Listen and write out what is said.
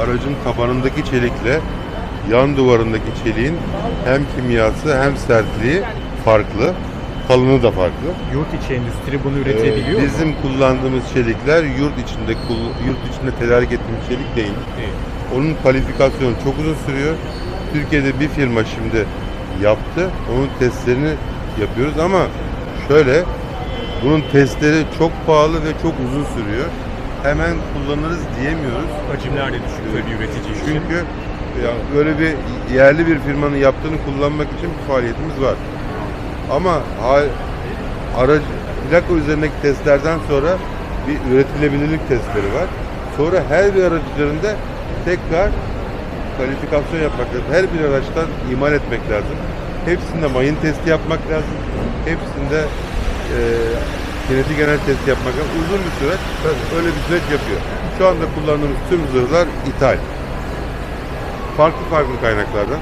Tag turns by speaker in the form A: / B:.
A: aracın tabanındaki çelikle yan duvarındaki çeliğin hem kimyası hem sertliği farklı. Kalını da farklı.
B: Yurt içi endüstri bunu üretebiliyor
A: Ee,
B: mu?
A: bizim kullandığımız çelikler yurt içinde yurt içinde tedarik ettiğimiz çelik değil.
B: Değil.
A: Onun kalifikasyonu çok uzun sürüyor. Türkiye'de bir firma şimdi yaptı. Onun testlerini yapıyoruz ama şöyle bunun testleri çok pahalı ve çok uzun sürüyor. Hemen kullanırız diyemiyoruz.
B: Hacimler de düşük tabii üretici için.
A: Çünkü ya böyle bir yerli bir firmanın yaptığını kullanmak için bir faaliyetimiz var. Ama aracı plaka üzerindeki testlerden sonra bir üretilebilirlik testleri var. Sonra her bir aracı üzerinde tekrar kalifikasyon yapmak lazım. Her bir araçtan imal etmek lazım. Hepsinde mayın testi yapmak lazım. Hepsinde e, kinetik genel testi yapmak. Uzun bir süreç. Öyle bir süreç yapıyor. Şu anda kullandığımız tüm zırhlar ithal. Farklı farklı kaynaklardan.